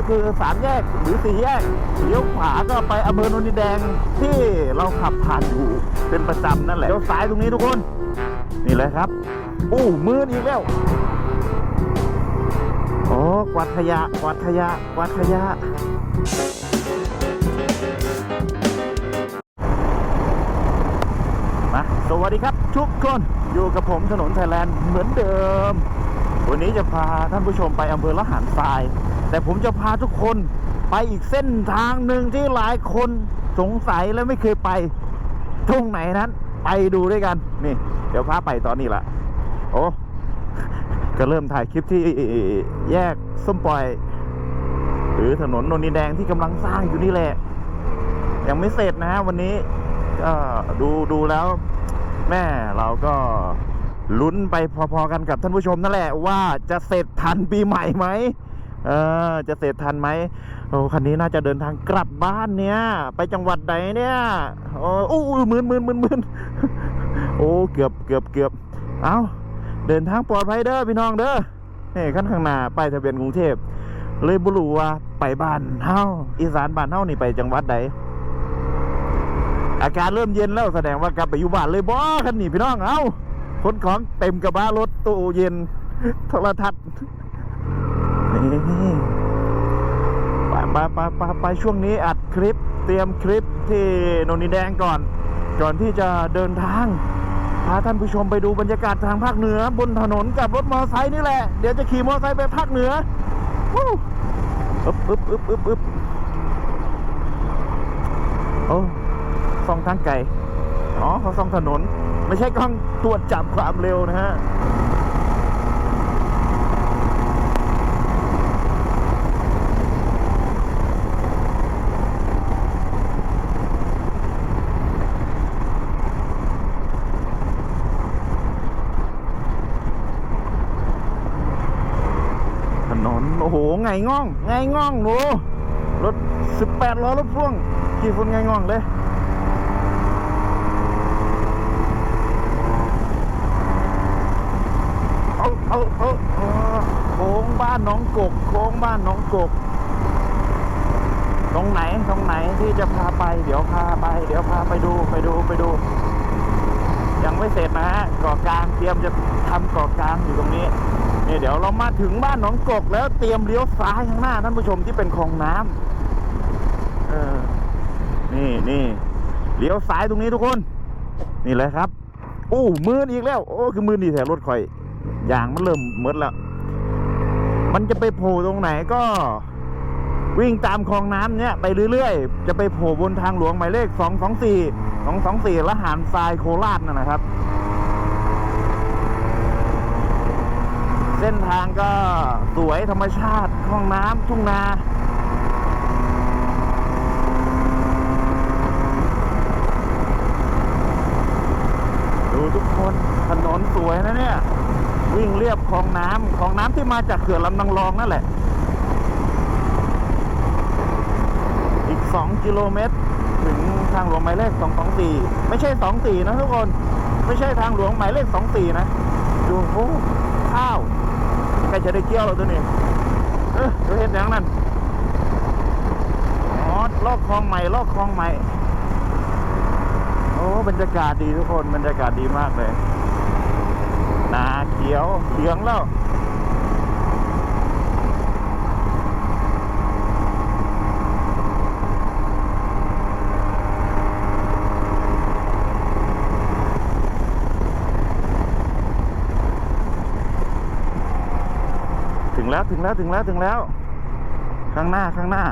ก็คือสามแยกหรือสี่แยกเลี้ยวขวาก็ไปอำเภอโนนดินแดงที่เราขับผ่านอยู่เป็นประจำนั่นแหละเลี้ยวซ้ายตรงนี้ทุกคน นี่เลยครับอู้มืดอีกแล้วโอ้กวาดขยะกวาดขยะกวาดขยะมาสวัสดีครับทุกคนอยู่กับผมถนนไทยแลนด์เหมือนเดิม วันนี้จะพาท่านผู้ชมไปอำเภอละหารทราย แต่ผมจะพาทุกคนไปอีกเส้นทางหนึ่งที่หลายคนสงสัยและไม่เคยไปตรงไหนนั้น ไปดูด้วยกัน นี่ เดี๋ยวพาไปตอนนี้ละโอ้ก็เริ่มถ่ายคลิปที่แยกส้มปล่อย หรือถนนนนดินแดงที่กำลังสร้างอยู่นี่แหละ ยังไม่เสร็จนะฮะวันนี้ก็ดูดูแล้ว แม่เราก็ลุ้นไปพอๆกันกับท่านผู้ชมนั่นแหละว่าจะเสร็จทันปีใหม่ไหม เออ จะเสร็จทันไหมโอ้คันนี้น่าจะเดินทางกลับบ้านเนี่ย ไปจังหวัดไหนเนี่ยโอ้อู้อู้หมื่นหมื่นหมื่นหมื่นโอ้เกือบเกือบเกือบเอาเดินทางปลอดภัยเด้อพี่น้องเด้อนี่ขั้นข้างหน้าป้ายทะเบียนกรุงเทพเลยบุรูว่าไปบ้านเฮาอีสานบ้านเฮานี่ไปจังหวัดใดอาการเริ่มเย็นแล้วแสดงว่ากลับไปอยู่บ้านเลยบ่คันนี้พี่น้องเอ้าคนของเต็มกระบะรถตู้เย็นโทรทัศน์ นี่ไปไปไปไปไปช่วงนี้อัดคลิปเตรียมคลิปที่โนนดินแดงก่อน ก่อนที่จะเดินทางพาท่านผู้ชมไปดูบรรยากาศทางภาคเหนือ บนถนนกับรถมอเตอร์ไซค์นี่แหละ เดี๋ยวจะขี่มอเตอร์ไซค์ไปภาคเหนือวู้อึ๊บอึ๊บอึ๊บอึ๊บอึ๊บโอ้ส่องทางไกลอ๋อเขาส่องถนน ไม่ใช่กล้องตรวจจับความเร็วนะฮะ ถนนโอ้โห ไงง่อง ไงง่องหนูรถ 18ล้อรถพ่วงกี่คนไงง่องเลยเอาเอาเอาโค้งบ้านน้องกกโค้งบ้านน้องกกตรงไหนตรงไหนที่จะพาไป เดี๋ยวพาไป เดี๋ยวพาไปดูไปดูไปดู ยังไม่เสร็จนะฮะกาะกลางเตรียมจะทำเกาะกลางอยู่ตรงนี้นี่เดี๋ยวเรามาถึงบ้านหนองกกแล้วเตรียมเลี้ยวซ้ายข้างหน้าท่านผู้ชมที่เป็นคลองน้ำเออนี่นี่เลี้ยวซ้ายตรงนี้ทุกคน นี่เลยครับอู้มืดอีกแล้ว โอ้คือมืดดีแถวรถข่อยยางมันเริ่มมืดแล้ว มันจะไปโผล่ตรงไหนก็ วิ่งตามคลองน้ำเนี้ยไปเรื่อยๆ จะไปโผล่บนทางหลวงหมายเลข 224 224ละหารทรายโคราชนั่นนะครับ เส้นทางก็สวยธรรมชาติห้องน้ำทุ่งนาดูทุกคนถนนสวยนะเนี่ย วิ่งเรียบคลองน้ำคลองน้ำที่มาจากเขื่อนลำนางรองนั่นแหละ อีก 2 กิโลเมตร ถึงทางหลวงหมายเลข 224 ไม่ใช่ 24 นะทุกคน ไม่ใช่ทางหลวงหมายเลข 24 นะ ดูโอ้ข้าวใกล้จะได้เกี่ยวแล้วตัวนี้เออดูเห็นอย่างนั้นอ๋อลอกคลองใหม่ลอกคลองใหม่ โอ้บรรยากาศดีทุกคน บรรยากาศดีมากเลย นาเขียวเหลืองแล้ว แล้วถึงแล้วถึงแล้วถึงแล้ว ข้างหน้าข้างหน้า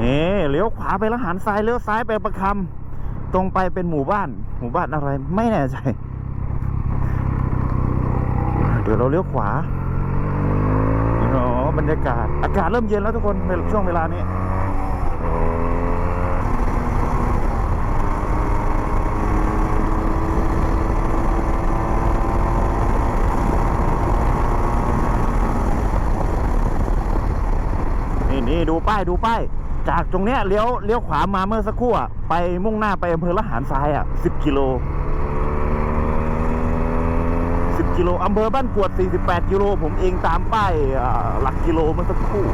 นี่เลี้ยวขวาไปแล้วหันซ้ายเลี้ยวซ้ายไปประคำตรงไปเป็นหมู่บ้าน หมู่บ้านอะไรไม่แน่ใจ เดี๋ยวเราเลี้ยวขวา บรรยากาศ อากาศเริ่มเย็นแล้วทุกคนในช่วงเวลานี้นี่นี่ดูป้ายดูป้าย จากตรงเนี้ยเลี้ยวเลี้ยวขวามาเมื่อสักครู่อะไปมุ่งหน้าไปอำเภอละหารทรายอะสิบกิโล สิบกิโลอำเภอบ้านกวดสี่สิบแปดกิโล ผมเองตามป้ายหลักกิโลเมื่อสักครู่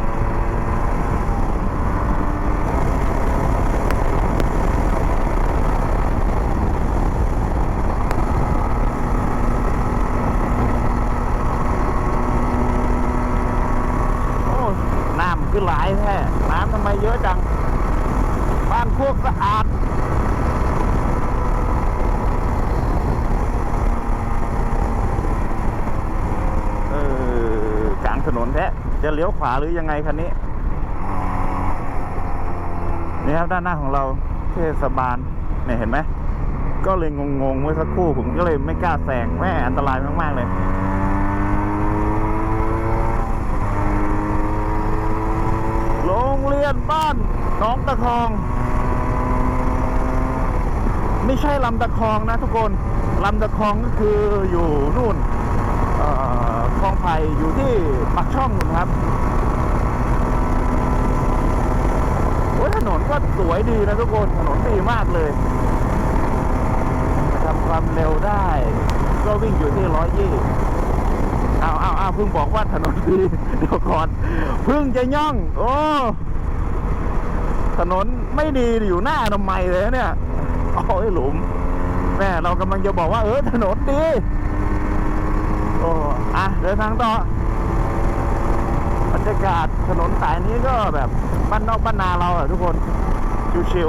โอ้น้ำคือหลายแท้น้ำทำไมเยอะจัง บ้านโคกสะอาด เออกลางถนนแท้ จะเลี้ยวขวาหรือยังไงคันนี้ นี่ครับด้านหน้าของเราเทศบาลเนี่ยเห็นไหมก็เลยงงๆเมื่อสักครู่ผมก็เลยไม่กล้าแซงแม่อันตรายมากๆเลยโรงเรียนบ้านหนองตะคอง ไม่ใช่ลำตะคองนะทุกคนลำตะคองก็คืออยู่นู่น ไผ่อยู่ที่ปักช่องนู่นครับโอ้ยถนนก็สวยดีนะทุกคนถนนดีมากเลยทำความเร็วได้ ก็วิ่งอยู่ที่ร้อยยี่อ้าวอ้าวอ้าวเพิ่งบอกว่าถนนดีเดี๋ยวก่อนเพิ่งจะย่อง โอ้ถนนไม่ดีอยู่หน้าทำไมเลยเนี่ยโอ้ยหลุมแม่เรากำลังจะบอกว่าเออถนนดี โอ้อะเดินทางต่อบรรยากาศถนนสายนี้ก็แบบบ้านนอกบ้านนาเราอะทุกคนชิว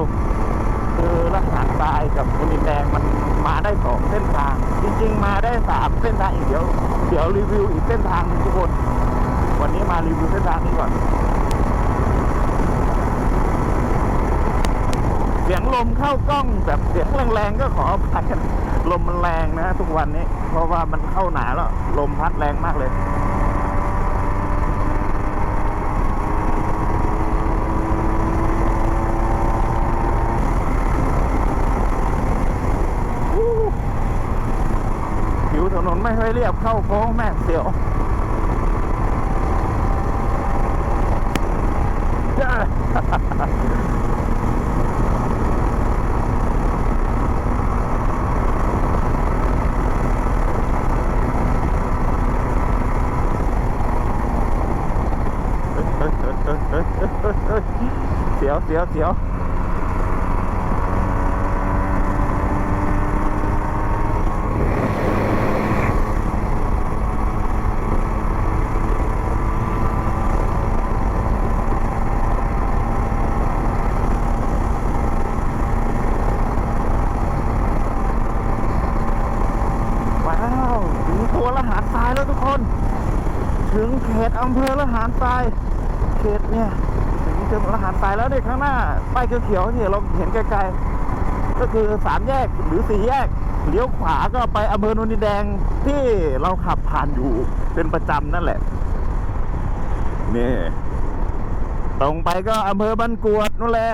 ๆคือรักหารทรายกับคุนินแดงมันมาได้สองเส้นทาง จริง ๆ มาได้สามเส้นทางอีกเดี๋ยวเดี๋ยวรีวิวอีกเส้นทางนึงทุกคน วันนี้มารีวิวเส้นทางนี้ก่อนเสียงลมเข้ากล้องแบบเสียงแรงๆก็ขออภัยกัน ลมมันแรงนะทุกวันนี้ เพราะว่ามันเข้าหนาแล้ว ลมพัดแรงมากเลยผิวถนนไม่ค่อยเรียบเข้าโค้งแม่เสียว เสียวเสียวเสียวว้าวถึงโพละหารทรายแล้วทุกคนถึงเขตอำเภอละหารทราย เขตเนี่ย ถึงเขตละหารทรายแล้วเนี่ยข้างหน้าป้ายเขียวๆเนี่ยเราเห็นไกลๆ ก็คือสามแยกหรือสี่แยกเลี้ยวขวาก็ไปอำเภอโนนดินแดงที่เราขับผ่านอยู่เป็นประจำนั่นแหละนี่ตรงไปก็อำเภอบ้านกวดนั่นแหละ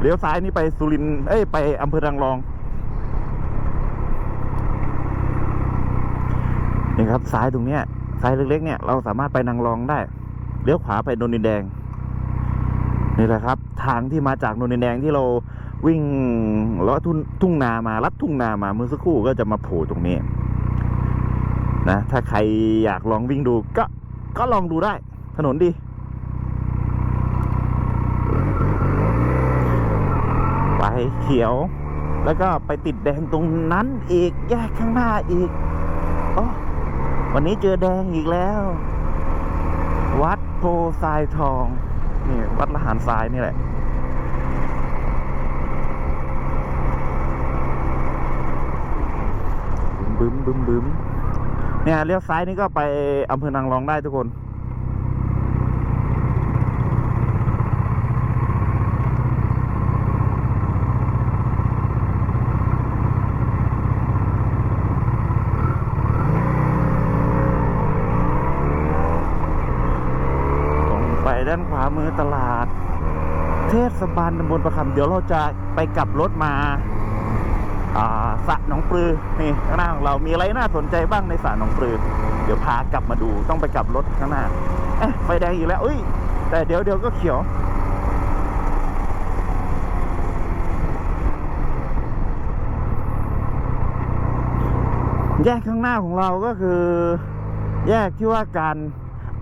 เลี้ยวซ้ายนี่ไปสุรินเอ้ยไปอำเภอรังรองนี่ครับซ้ายตรงเนี้ยซ้ายเล็กๆเนี่ยเราสามารถไปนางรองได้เลี้ยวขวาไปนนดินแดง นี่แหละครับ ทางที่มาจากนนนแดงที่เราวิ่งเลาะทุ่งทุ่งนามาลัดทุ่งนามาเมื่อสักครู่ก็จะมาโผล่ตรงนี้นะถ้าใครอยากลองวิ่งดูก็ก็ลองดูได้ ถนนดี ไปเขียว แล้วก็ไปติดแดงตรงนั้นอีกแยกข้างหน้าอีกโอ้วันนี้เจอแดงอีกแล้ว วัดโพทรายทอง นี่วัดละหารทรายนี่แหละ บึ้มบึ้มบึ้มเนี่ยเลี้ยวซ้ายนี่ก็ไปอำเภอนางรองได้ทุกคน ด้านขวามือตลาด เทศบาลตำบลประคำเดี๋ยวเราจะไปกลับรถมาสระหนองปลือนี่ข้างหน้าของเรามีอะไรน่าสนใจบ้างในสระหนองปลือ เดี๋ยวพากลับมาดูต้องไปกลับรถข้างหน้าไฟแดงอีกแล้วเอ้ย แต่เดี๋ยวเดี๋ยวก็เขียวแยกข้างหน้าของเราก็คือ แยกที่ว่าการ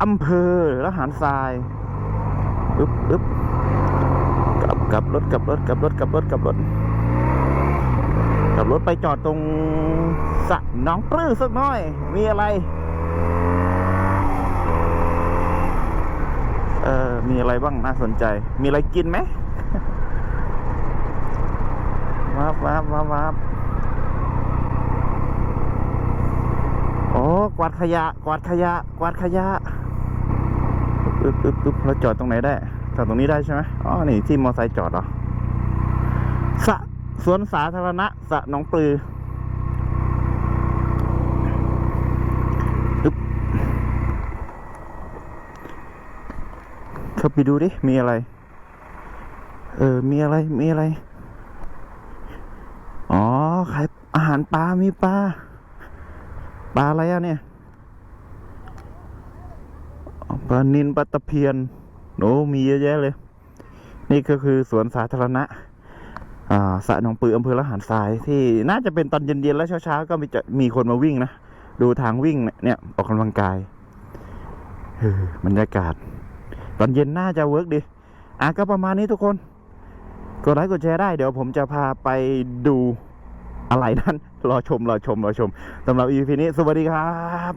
อำเภอละหารทราย อึ๊บอึ๊บกลับกลับรถกลับรถกลับรถกลับรถกลับรถกลับรถไปจอดตรงสระน้องปลื้อสักน่อย มีอะไร เออมีอะไรบ้างน่าสนใจ มีอะไรกินไหมวับวับวับวับโอ้กวาดขยะ กวาดขยะ กวาดขยะ อึ๊บอึ๊บอึ๊บเราจอดตรงไหนได้จอดตรงนี้ได้ใช่ไหมอ๋อ นี่ที่มอไซค์จอดเหรอสระสวนสาธารณะสระหนองปลืออึ๊บเข้าไปดูดิ มีอะไร เออ มีอะไร มีอะไร อ๋อ ขายอาหารปลา มีปลา ปลาอะไรอะเนี่ยอ๋อ ปลานินปลาตะเพียนโอ้มีเยอะแยะเลย นี่ก็คือสวนสาธารณะอ่าสระหนองปืออำเภอละหารทรายที่น่าจะเป็นตอนเย็นๆแล้วเช้าๆก็มีจะมีคนมาวิ่งนะ ดูทางวิ่งเนี่ยออกกำลังกายเออบรรยากาศ ตอนเย็นน่าจะเวิร์กดี อะก็ประมาณนี้ทุกคนกดไลค์กดแชร์ได้เดี๋ยวผมจะพาไปดูอะไรนั้น รอชม รอชม รอชมสำหรับ EP นี้ สวัสดีครับ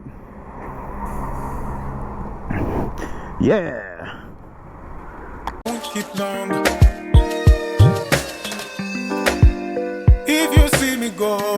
Yeah. If you see me go.